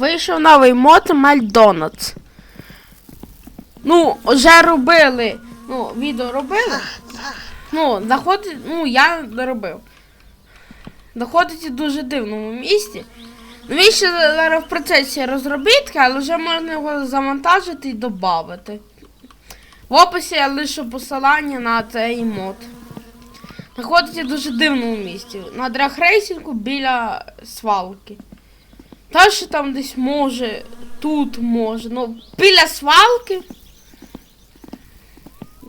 вийшов новий мод Мальдонатс. Ну, вже робили. Ну, відео робили. Ну, заходить, ну, я не робив. Знаходиться в дуже дивному місці. Ну, він ще зараз в процесі розробітки, але вже можна його завантажити і додати. В описі я лишу посилання на цей мод. Знаходиться дуже дивному місці. На драгрейсингу біля свалки. Та що там десь може, тут може. Ну, біля свалки.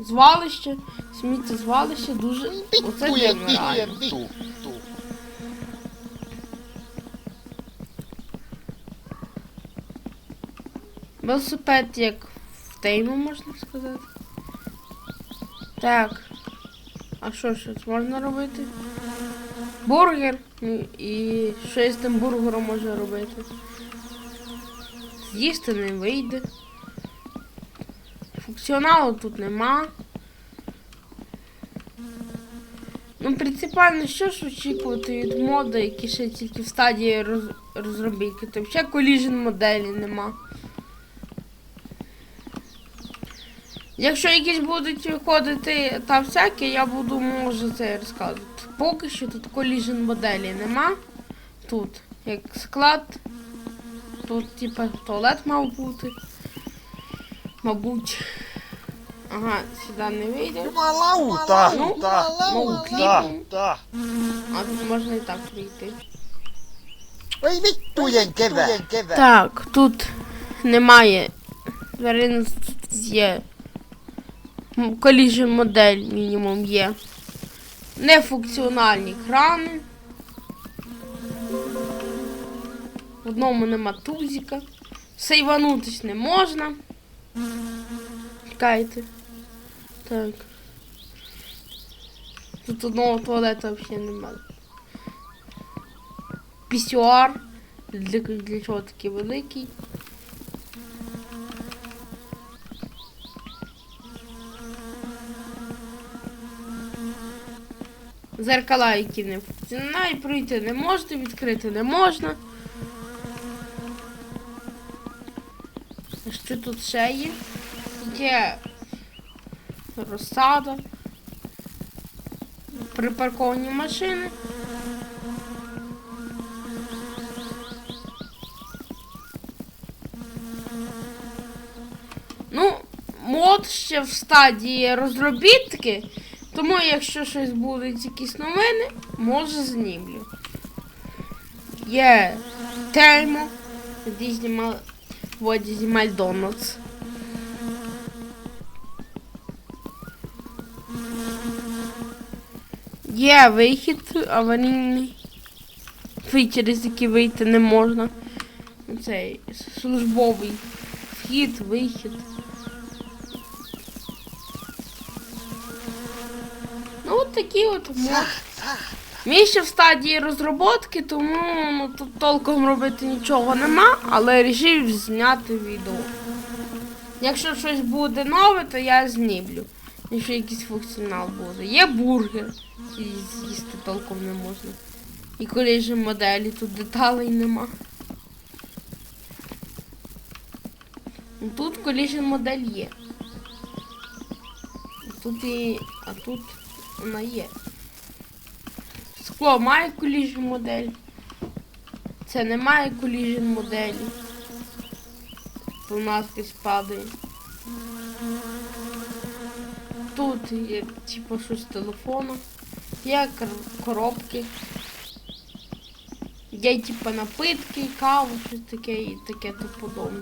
Звалище, сміттєзвалище дуже. Оце Пікує, дивно пікує, реально. пікує. Велосипед як в тейму, можна сказати. Так. А що ще можна робити? Бургер. І що я з тим бургером можна робити? З'їсти не вийде. Функціоналу тут нема. Ну, принципіально, що ж очікувати від мода, які ще тільки в стадії роз... розробітки. Тобто ще коліжен моделі нема. Якщо якісь будуть виходити та всякі, я буду може це розказувати. Поки що тут коліжен моделі нема. Тут як склад. Тут типа туалет мав бути. Мабуть. Ага, сюди не вийде. Ну, та, ну, та, кліпом. та. А тут можна і так прийти. Ой, відтуєньке ве. Так, тут немає. Зараз є. Collision модель мінімум є. Нефункціональні крани. В одному нема тузика. Сейванутись не можна. Чекайте. Так. Тут одного туалета взагалі немає. Пісюар. Для, для чого такий великий? Зеркала, які не функціонують, пройти не можна, відкрити не можна. Що тут ще є? Є розсада. Припарковані машини. Ну, мод ще в стадії розробітки, тому якщо щось будуть якісь новини, може знімлю. Є тема, де знімав воді знімаль Донатс. Є вихід аварійний, через який вийти не можна. Цей службовий вхід, вихід. От такі от мод. Ми ще в стадії розробки, тому ну, тут толком робити нічого нема, але вирішив зняти відео. Якщо щось буде нове, то я знімлю. Якщо якийсь функціонал буде. Є бургер, який з'їсти толком не можна. І коліжі моделі, тут деталей нема. Ну, Тут коліжен модель є. Тут і. А тут вона є. Скло має коліжен модель. Це не має коліжен моделі. У нас падає. Тут є типу щось телефону. Є коробки. Є типу напитки, каву, щось таке і таке то подобне.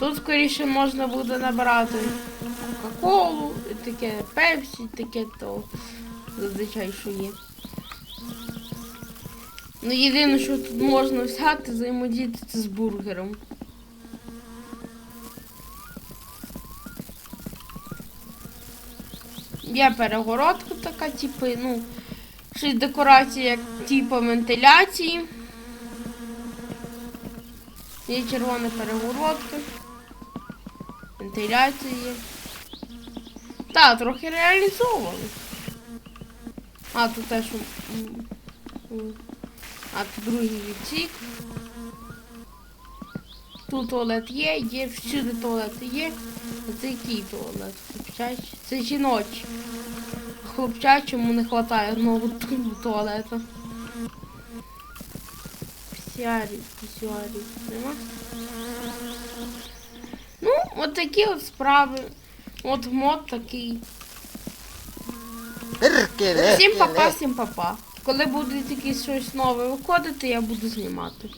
Тут скоріше можна буде набрати Кока-Колу, таке Пепсі, таке то зазвичай що є. Ну єдине, що тут можна взяти, взаємодіяти це з бургером. Є перегородка така, типу, ну, щось декорація, як типу вентиляції. Є червона перегородка. Вентиляція є. Так, трохи реалізовано. А, тут теж. А тут другий відсік. Тут туалет є, є всюди туалети є. А це який туалет? Хлопчачий? Це жіночий. Хлопчачому не вистачає одного туалету. Пісярі, пісярі. Нема? Ну, от такі от справи. От мод такий. Всім папа, всім папа. Коли буде якесь щось нове виходити, я буду знімати.